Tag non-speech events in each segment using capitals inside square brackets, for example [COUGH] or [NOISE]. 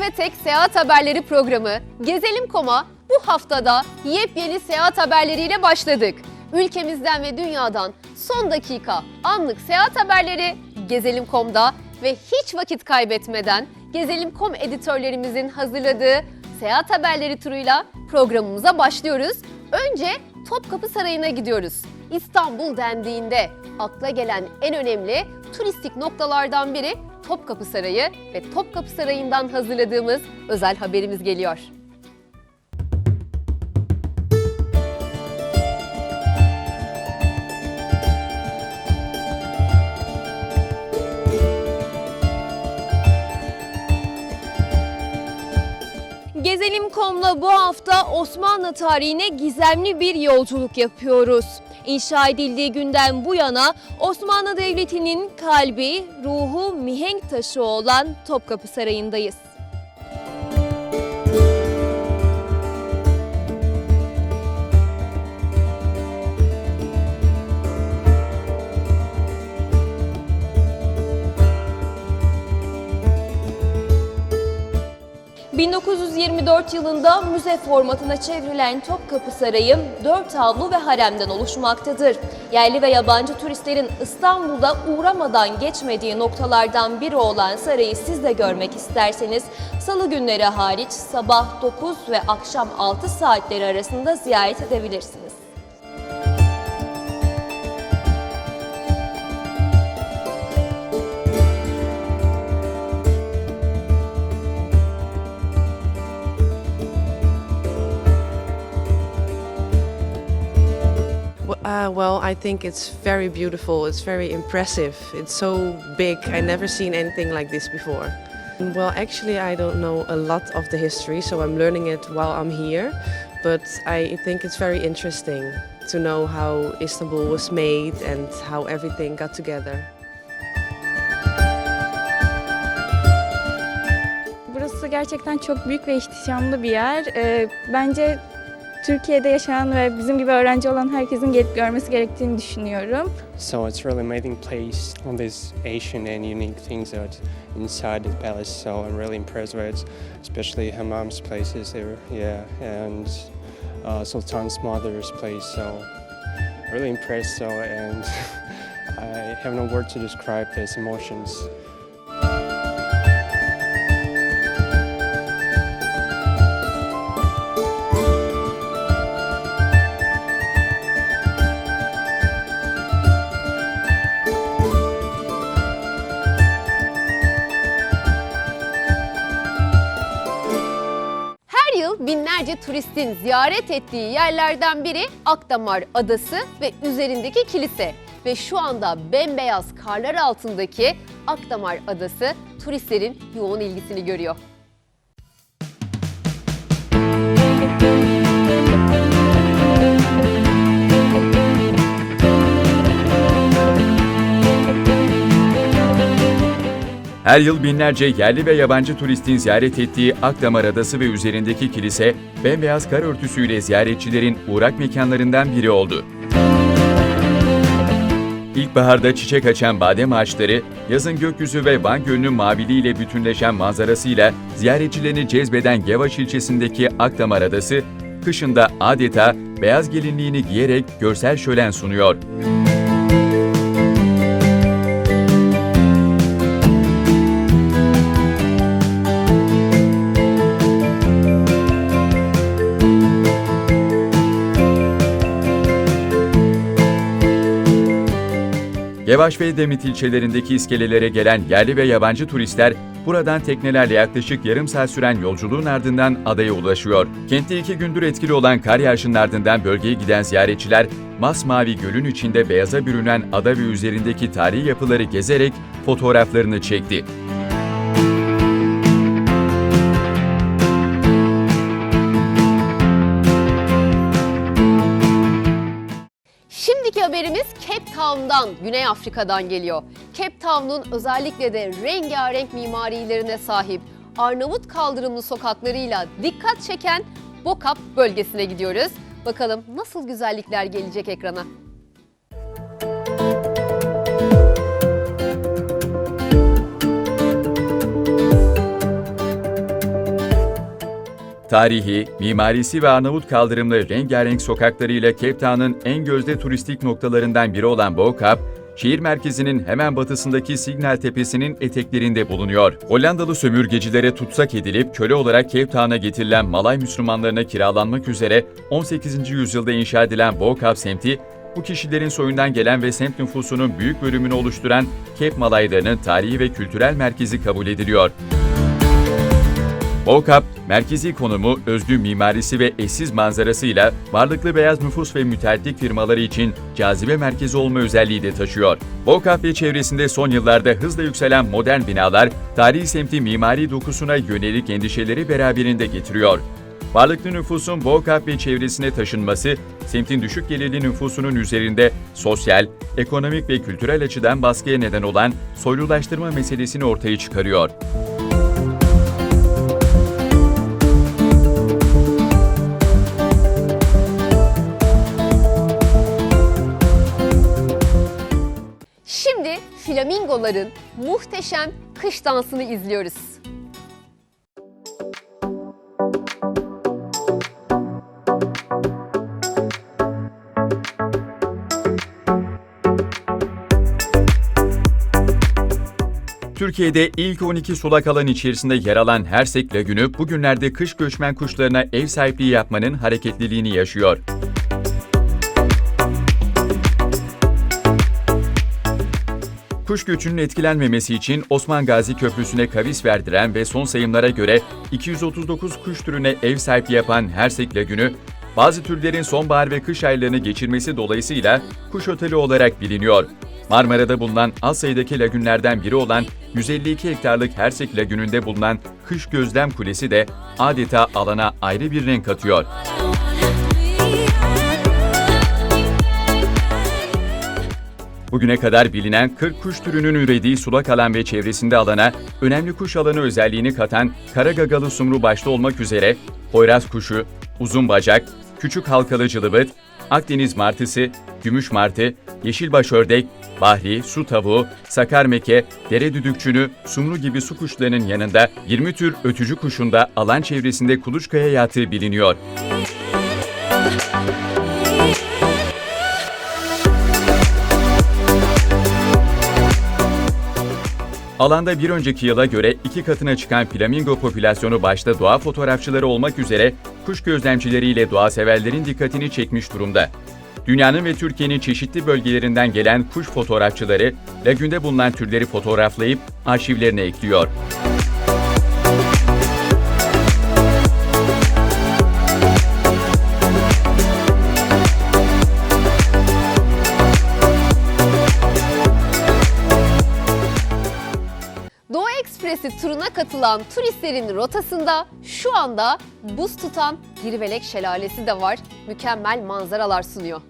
ve tek seyahat haberleri programı Gezelim.com'a bu haftada yepyeni seyahat haberleriyle başladık. Ülkemizden ve dünyadan son dakika anlık seyahat haberleri Gezelim.com'da ve hiç vakit kaybetmeden Gezelim.com editörlerimizin hazırladığı seyahat haberleri turuyla programımıza başlıyoruz. Önce Topkapı Sarayı'na gidiyoruz. İstanbul dendiğinde akla gelen en önemli turistik noktalardan biri Topkapı Sarayı ve Topkapı Sarayı'ndan hazırladığımız özel haberimiz geliyor. Gezelim.com'la bu hafta Osmanlı tarihine gizemli bir yolculuk yapıyoruz. İnşa edildiği günden bu yana Osmanlı Devleti'nin kalbi, ruhu, mihenk taşı olan Topkapı Sarayı'ndayız. ...1924 yılında müze formatına çevrilen Topkapı Sarayı 4 avlu ve haremden oluşmaktadır. Yerli ve yabancı turistlerin İstanbul'da uğramadan geçmediği noktalardan biri olan sarayı siz de görmek isterseniz... ...salı günleri hariç sabah 9 ve akşam 6 saatleri arasında ziyaret edebilirsiniz. Uh, well, I think it's very beautiful. It's very impressive. It's so big. I never seen anything like this before. Well, actually, I don't know a lot of the history, so I'm learning it while I'm here. But I think it's very interesting to know how Istanbul was made and how everything got together. Burası gerçekten çok büyük ve ihtişamlı bir yer. Ee, bence Türkiye'de yaşayan ve bizim gibi öğrenci olan herkesin gelip görmesi gerektiğini düşünüyorum. So it's really amazing place. All these ancient and unique things that inside the palace. So I'm really impressed with, especially Hammam's places there. Yeah, and uh, Sultan's mother's place. So really impressed. So and [LAUGHS] I have no word to describe these emotions. Turistin ziyaret ettiği yerlerden biri Akdamar Adası ve üzerindeki kilise. Ve şu anda bembeyaz karlar altındaki Akdamar Adası turistlerin yoğun ilgisini görüyor. Her yıl binlerce yerli ve yabancı turistin ziyaret ettiği Akdamar Adası ve üzerindeki kilise, bembeyaz kar örtüsüyle ziyaretçilerin uğrak mekanlarından biri oldu. İlkbaharda çiçek açan badem ağaçları, yazın gökyüzü ve Van Gölü'nün maviliğiyle bütünleşen manzarasıyla ziyaretçilerini cezbeden Gevaş ilçesindeki Akdamar Adası, kışında adeta beyaz gelinliğini giyerek görsel şölen sunuyor. Gevaş ve Demit ilçelerindeki iskelelere gelen yerli ve yabancı turistler buradan teknelerle yaklaşık yarım saat süren yolculuğun ardından adaya ulaşıyor. Kentte iki gündür etkili olan kar yağışının ardından bölgeye giden ziyaretçiler masmavi gölün içinde beyaza bürünen ada ve üzerindeki tarihi yapıları gezerek fotoğraflarını çekti. Şimdiki haberimiz Cape Town'dan, Güney Afrika'dan geliyor. Cape Town'un özellikle de rengarenk mimarilerine sahip Arnavut kaldırımlı sokaklarıyla dikkat çeken Bokap bölgesine gidiyoruz. Bakalım nasıl güzellikler gelecek ekrana. Tarihi, mimarisi ve Arnavut kaldırımlı rengarenk sokaklarıyla Cape Town'ın en gözde turistik noktalarından biri olan Bo-Kaap, şehir merkezinin hemen batısındaki Signal Tepesi'nin eteklerinde bulunuyor. Hollandalı sömürgecilere tutsak edilip köle olarak Cape Town'a getirilen Malay Müslümanlarına kiralanmak üzere 18. yüzyılda inşa edilen Bo-Kaap semti, bu kişilerin soyundan gelen ve semt nüfusunun büyük bölümünü oluşturan Cape Malaylarının tarihi ve kültürel merkezi kabul ediliyor. Bokap, merkezi konumu, özgü mimarisi ve eşsiz manzarasıyla varlıklı beyaz nüfus ve müteahhitlik firmaları için cazibe merkezi olma özelliği de taşıyor. Bokap ve çevresinde son yıllarda hızla yükselen modern binalar, tarihi semti mimari dokusuna yönelik endişeleri beraberinde getiriyor. Varlıklı nüfusun Bokap ve çevresine taşınması, semtin düşük gelirli nüfusunun üzerinde sosyal, ekonomik ve kültürel açıdan baskıya neden olan soylulaştırma meselesini ortaya çıkarıyor. Flamingoların muhteşem kış dansını izliyoruz. Türkiye'de ilk 12 sulak alan içerisinde yer alan Hersek Lagünü bugünlerde kış göçmen kuşlarına ev sahipliği yapmanın hareketliliğini yaşıyor. Kuş göçünün etkilenmemesi için Osman Gazi Köprüsü'ne kavis verdiren ve son sayımlara göre 239 kuş türüne ev sahipliği yapan Hersek Lagünü, bazı türlerin sonbahar ve kış aylarını geçirmesi dolayısıyla kuş oteli olarak biliniyor. Marmara'da bulunan az sayıdaki lagünlerden biri olan 152 hektarlık Hersek Lagünü'nde bulunan Kış Gözlem Kulesi de adeta alana ayrı bir renk katıyor. Bugüne kadar bilinen 40 kuş türünün ürediği sulak alan ve çevresinde alana önemli kuş alanı özelliğini katan kara gagalı sumru başta olmak üzere Poyraz kuşu, uzun bacak, küçük halkalı cılıbıt, Akdeniz martısı, gümüş martı, yeşilbaş ördek, bahri, su tavuğu, sakar meke, dere düdükçünü, sumru gibi su kuşlarının yanında 20 tür ötücü kuşun da alan çevresinde kuluçkaya yattığı biliniyor. Alanda bir önceki yıla göre iki katına çıkan flamingo popülasyonu başta doğa fotoğrafçıları olmak üzere kuş gözlemcileriyle doğa severlerin dikkatini çekmiş durumda. Dünyanın ve Türkiye'nin çeşitli bölgelerinden gelen kuş fotoğrafçıları lagünde bulunan türleri fotoğraflayıp arşivlerine ekliyor. Turuna katılan turistlerin rotasında şu anda buz tutan Girvelek Şelalesi de var. Mükemmel manzaralar sunuyor.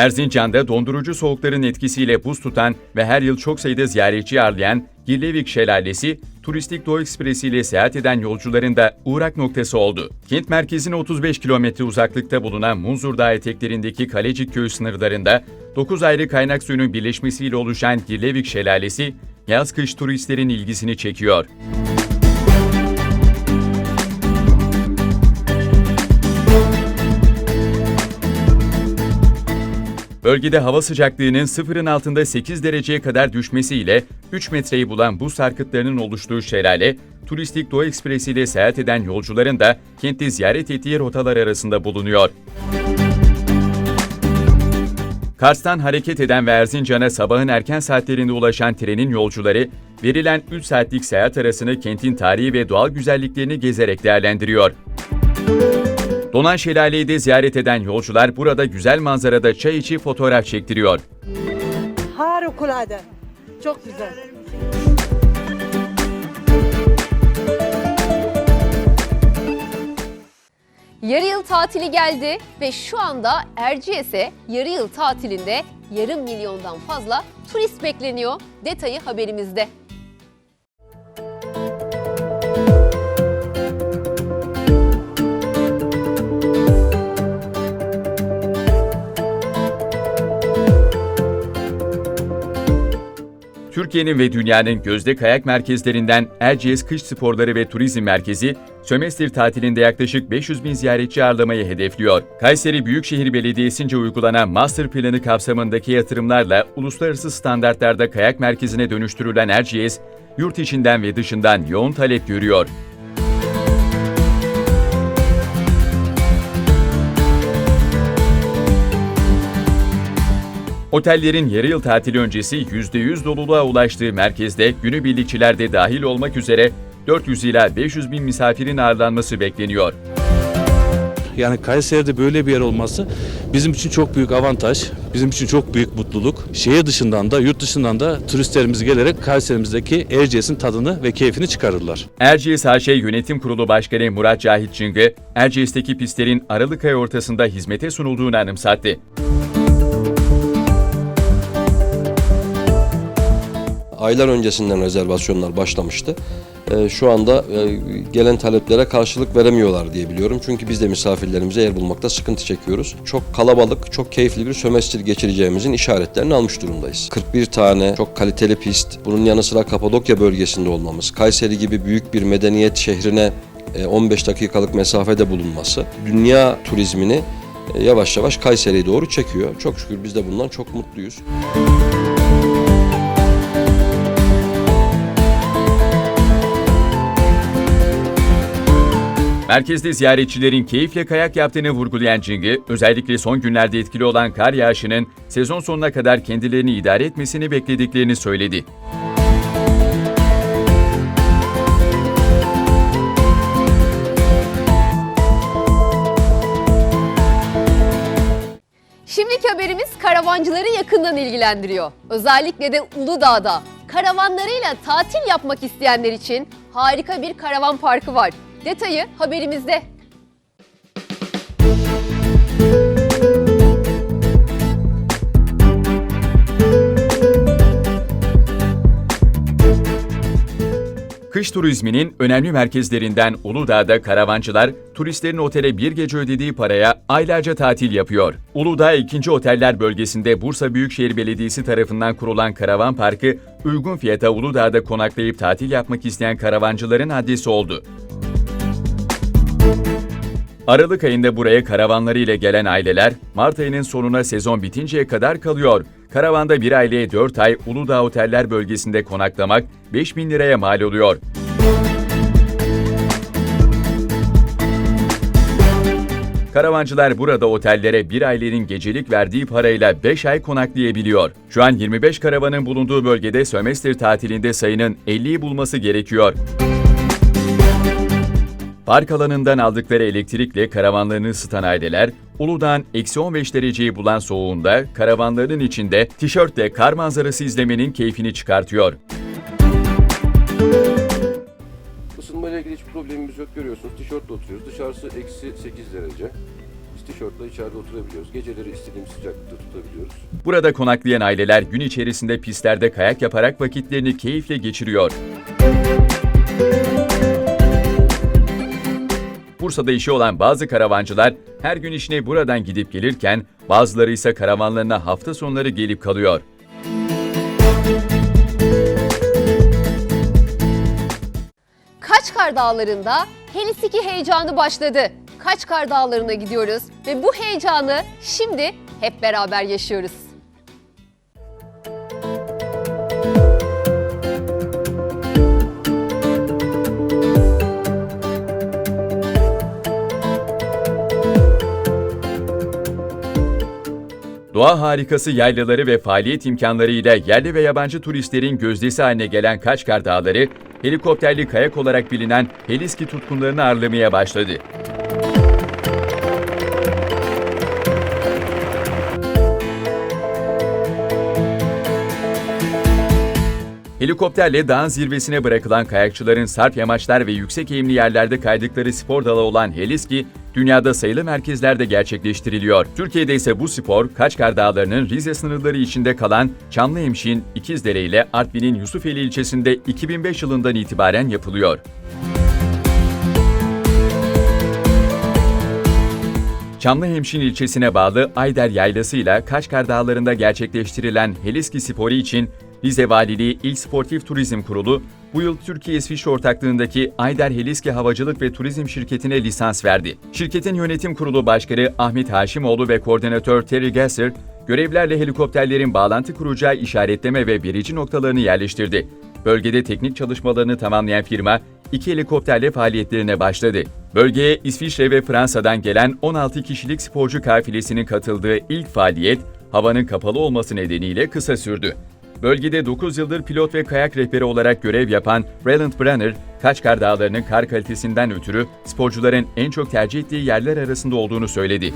Erzincan'da dondurucu soğukların etkisiyle buz tutan ve her yıl çok sayıda ziyaretçi ağırlayan Girlevik Şelalesi, turistik Doğu Ekspresi ile seyahat eden yolcuların da uğrak noktası oldu. Kent merkezine 35 kilometre uzaklıkta bulunan Munzur Dağı eteklerindeki Kalecik Köyü sınırlarında 9 ayrı kaynak suyunun birleşmesiyle oluşan Girlevik Şelalesi, yaz-kış turistlerin ilgisini çekiyor. Bölgede hava sıcaklığının sıfırın altında 8 dereceye kadar düşmesiyle 3 metreyi bulan buz sarkıtlarının oluştuğu şelale, turistik Doğu Ekspresi ile seyahat eden yolcuların da kenti ziyaret ettiği rotalar arasında bulunuyor. Kars'tan hareket eden ve Erzincan'a sabahın erken saatlerinde ulaşan trenin yolcuları, verilen 3 saatlik seyahat arasını kentin tarihi ve doğal güzelliklerini gezerek değerlendiriyor. Donan Şelale'yi de ziyaret eden yolcular burada güzel manzarada çay içi fotoğraf çektiriyor. Harikulade. Çok güzel. Yarı yıl tatili geldi ve şu anda Erciyes'e yarı yıl tatilinde yarım milyondan fazla turist bekleniyor. Detayı haberimizde. Türkiye'nin ve dünyanın gözde kayak merkezlerinden Erciyes Kış Sporları ve Turizm Merkezi, sömestr tatilinde yaklaşık 500 bin ziyaretçi ağırlamayı hedefliyor. Kayseri Büyükşehir Belediyesi'nce uygulanan master planı kapsamındaki yatırımlarla uluslararası standartlarda kayak merkezine dönüştürülen Erciyes, yurt içinden ve dışından yoğun talep görüyor. Otellerin yarı yıl tatili öncesi %100 doluluğa ulaştığı merkezde günübirlikçiler de dahil olmak üzere 400 ila 500 bin misafirin ağırlanması bekleniyor. Yani Kayseri'de böyle bir yer olması bizim için çok büyük avantaj, bizim için çok büyük mutluluk. Şehir dışından da, yurt dışından da turistlerimiz gelerek Kayserim'izdeki Erciyes'in tadını ve keyfini çıkarırlar. Erciyes AŞ Yönetim Kurulu Başkanı Murat Cahit Çıngı, Erciyes'teki pistlerin Aralık ayı ortasında hizmete sunulduğunu anımsattı. Aylar öncesinden rezervasyonlar başlamıştı. Ee, Şu anda e, gelen taleplere karşılık veremiyorlar diye biliyorum. Çünkü biz de misafirlerimize yer bulmakta sıkıntı çekiyoruz. Çok kalabalık, çok keyifli bir sömestr geçireceğimizin işaretlerini almış durumdayız. 41 tane çok kaliteli pist, bunun yanı sıra Kapadokya bölgesinde olmamız, Kayseri gibi büyük bir medeniyet şehrine e, 15 dakikalık mesafede bulunması, dünya turizmini e, yavaş yavaş Kayseri'ye doğru çekiyor. Çok şükür biz de bundan çok mutluyuz. Merkezde ziyaretçilerin keyifle kayak yaptığını vurgulayan Cing'i, özellikle son günlerde etkili olan kar yağışının sezon sonuna kadar kendilerini idare etmesini beklediklerini söyledi. Şimdiki haberimiz karavancıları yakından ilgilendiriyor. Özellikle de Uludağ'da karavanlarıyla tatil yapmak isteyenler için harika bir karavan parkı var. Detayı haberimizde. Kış turizminin önemli merkezlerinden Uludağ'da karavancılar, turistlerin otele bir gece ödediği paraya aylarca tatil yapıyor. Uludağ 2. Oteller bölgesinde Bursa Büyükşehir Belediyesi tarafından kurulan karavan parkı, uygun fiyata Uludağ'da konaklayıp tatil yapmak isteyen karavancıların adresi oldu. Aralık ayında buraya karavanlarıyla gelen aileler, Mart ayının sonuna sezon bitinceye kadar kalıyor. Karavanda bir aileye 4 ay Uludağ Oteller bölgesinde konaklamak 5 bin liraya mal oluyor. Karavancılar burada otellere bir ailenin gecelik verdiği parayla 5 ay konaklayabiliyor. Şu an 25 karavanın bulunduğu bölgede sömestr tatilinde sayının 50'yi bulması gerekiyor. Park alanından aldıkları elektrikle karavanlarını ısıtan aileler, Uludağ'ın eksi 15 dereceyi bulan soğuğunda karavanlarının içinde tişörtle kar manzarası izlemenin keyfini çıkartıyor. Isınmayla ilgili hiçbir problemimiz yok görüyorsunuz. Tişörtle oturuyoruz. Dışarısı eksi 8 derece. Biz tişörtle içeride oturabiliyoruz. Geceleri istediğimiz sıcaklıkta tutabiliyoruz. Burada konaklayan aileler gün içerisinde pistlerde kayak yaparak vakitlerini keyifle geçiriyor. Bursa'da işi olan bazı karavancılar her gün işine buradan gidip gelirken bazıları ise karavanlarına hafta sonları gelip kalıyor. Kaçkar Dağları'nda Helsinki heyecanı başladı. Kaçkar Dağları'na gidiyoruz ve bu heyecanı şimdi hep beraber yaşıyoruz. Doğa harikası yaylaları ve faaliyet imkanlarıyla yerli ve yabancı turistlerin gözdesi haline gelen Kaçkar Dağları, helikopterli kayak olarak bilinen Heliski tutkunlarını ağırlamaya başladı. Helikopterle dağın zirvesine bırakılan kayakçıların sarp yamaçlar ve yüksek eğimli yerlerde kaydıkları spor dalı olan heliski, dünyada sayılı merkezlerde gerçekleştiriliyor. Türkiye'de ise bu spor, Kaçkar Dağları'nın Rize sınırları içinde kalan Çamlıhemşin, İkizdere ile Artvin'in Yusufeli ilçesinde 2005 yılından itibaren yapılıyor. Çamlıhemşin ilçesine bağlı Ayder Yaylası ile Kaçkar Dağları'nda gerçekleştirilen Heliski sporu için Rize Valiliği İl Sportif Turizm Kurulu bu yıl Türkiye-İsviçre ortaklığındaki Ayder Heliski Havacılık ve Turizm Şirketi'ne lisans verdi. Şirketin yönetim kurulu başkanı Ahmet Haşimoğlu ve koordinatör Terry Gasser, görevlerle helikopterlerin bağlantı kuracağı işaretleme ve verici noktalarını yerleştirdi. Bölgede teknik çalışmalarını tamamlayan firma, iki helikopterle faaliyetlerine başladı. Bölgeye İsviçre ve Fransa'dan gelen 16 kişilik sporcu kafilesinin katıldığı ilk faaliyet, havanın kapalı olması nedeniyle kısa sürdü. Bölgede 9 yıldır pilot ve kayak rehberi olarak görev yapan Roland Brenner, Kaçkar Dağları'nın kar kalitesinden ötürü sporcuların en çok tercih ettiği yerler arasında olduğunu söyledi.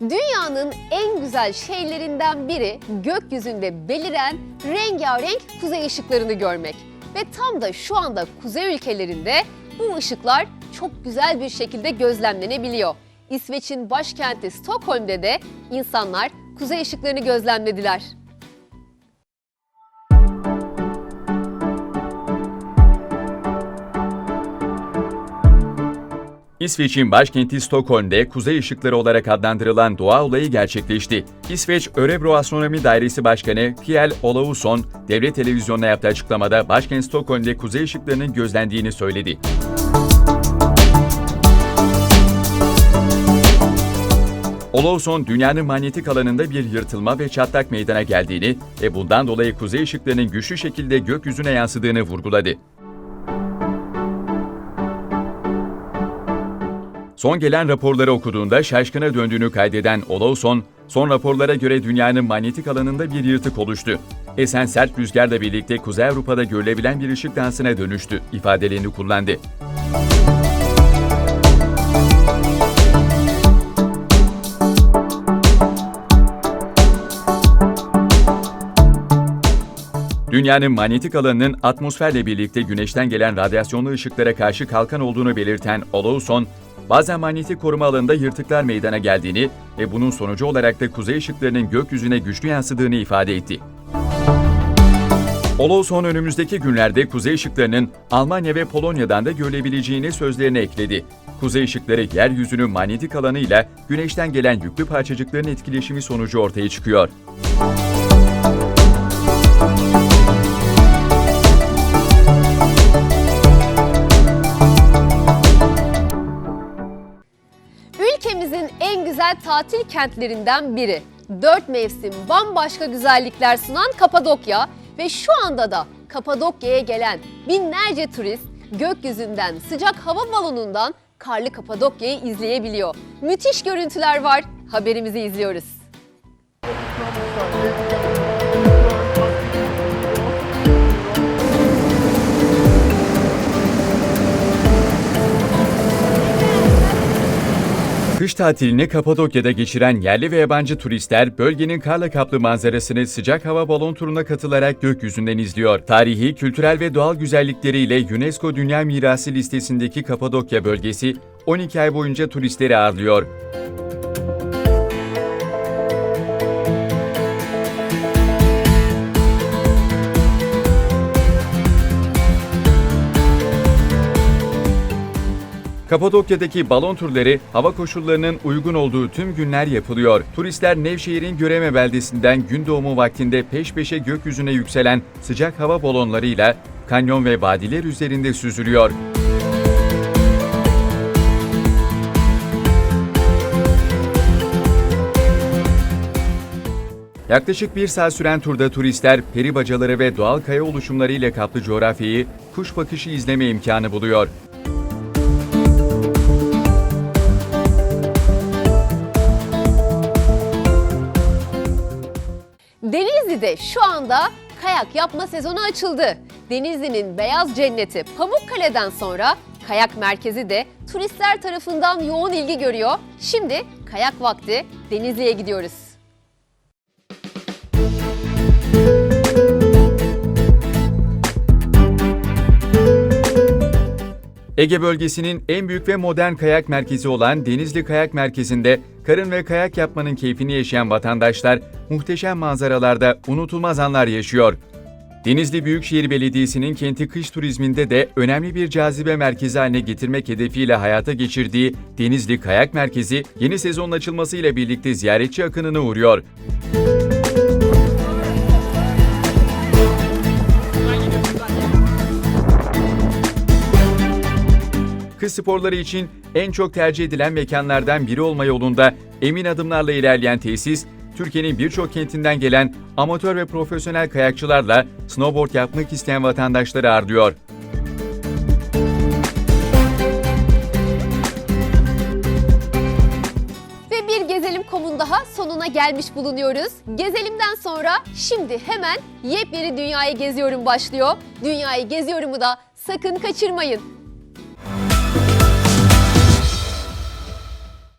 Dünyanın en güzel şeylerinden biri gökyüzünde beliren rengarenk kuzey ışıklarını görmek. Ve tam da şu anda kuzey ülkelerinde bu ışıklar çok güzel bir şekilde gözlemlenebiliyor. İsveç'in başkenti Stockholm'de de insanlar kuzey ışıklarını gözlemlediler. İsveç'in başkenti Stockholm'de kuzey ışıkları olarak adlandırılan doğa olayı gerçekleşti. İsveç Örebro Astronomi Dairesi Başkanı Kiel Olausson, devlet televizyonuna yaptığı açıklamada başkent Stockholm'de kuzey ışıklarının gözlendiğini söyledi. Olausson, dünyanın manyetik alanında bir yırtılma ve çatlak meydana geldiğini ve bundan dolayı kuzey ışıklarının güçlü şekilde gökyüzüne yansıdığını vurguladı. Son gelen raporları okuduğunda şaşkına döndüğünü kaydeden Olauson, son raporlara göre dünyanın manyetik alanında bir yırtık oluştu. Esen sert rüzgarla birlikte Kuzey Avrupa'da görülebilen bir ışık dansına dönüştü ifadelerini kullandı. Dünyanın manyetik alanının atmosferle birlikte güneşten gelen radyasyonlu ışıklara karşı kalkan olduğunu belirten Olauson, bazen manyetik koruma alanında yırtıklar meydana geldiğini ve bunun sonucu olarak da kuzey ışıklarının gökyüzüne güçlü yansıdığını ifade etti. Olauson önümüzdeki günlerde kuzey ışıklarının Almanya ve Polonya'dan da görülebileceğini sözlerine ekledi. Kuzey ışıkları yeryüzünün manyetik alanıyla güneşten gelen yüklü parçacıkların etkileşimi sonucu ortaya çıkıyor. Ülkemizin güzel tatil kentlerinden biri. Dört mevsim bambaşka güzellikler sunan Kapadokya ve şu anda da Kapadokya'ya gelen binlerce turist gökyüzünden sıcak hava balonundan karlı Kapadokya'yı izleyebiliyor. Müthiş görüntüler var. Haberimizi izliyoruz. Tatilini Kapadokya'da geçiren yerli ve yabancı turistler bölgenin karla kaplı manzarasını sıcak hava balon turuna katılarak gökyüzünden izliyor. Tarihi, kültürel ve doğal güzellikleriyle UNESCO Dünya Mirası listesindeki Kapadokya bölgesi 12 ay boyunca turistleri ağırlıyor. Kapadokya'daki balon turları hava koşullarının uygun olduğu tüm günler yapılıyor. Turistler Nevşehir'in Göreme beldesinden gün doğumu vaktinde peş peşe gökyüzüne yükselen sıcak hava balonlarıyla kanyon ve vadiler üzerinde süzülüyor. Yaklaşık bir saat süren turda turistler peri bacaları ve doğal kaya oluşumları ile kaplı coğrafyayı kuş bakışı izleme imkanı buluyor. Denizli'de şu anda kayak yapma sezonu açıldı. Denizli'nin beyaz cenneti Pamukkale'den sonra kayak merkezi de turistler tarafından yoğun ilgi görüyor. Şimdi kayak vakti Denizli'ye gidiyoruz. Ege bölgesinin en büyük ve modern kayak merkezi olan Denizli Kayak Merkezi'nde karın ve kayak yapmanın keyfini yaşayan vatandaşlar muhteşem manzaralarda unutulmaz anlar yaşıyor. Denizli Büyükşehir Belediyesi'nin kenti kış turizminde de önemli bir cazibe merkezi haline getirmek hedefiyle hayata geçirdiği Denizli Kayak Merkezi yeni sezonun açılmasıyla birlikte ziyaretçi akınına uğruyor. Kış sporları için en çok tercih edilen mekanlardan biri olma yolunda emin adımlarla ilerleyen tesis, Türkiye'nin birçok kentinden gelen amatör ve profesyonel kayakçılarla snowboard yapmak isteyen vatandaşları ağırlıyor. Ve bir Gezelim Kom'un daha sonuna gelmiş bulunuyoruz. Gezelim'den sonra şimdi hemen yepyeni Dünyayı Geziyorum başlıyor. Dünyayı Geziyorum'u da sakın kaçırmayın.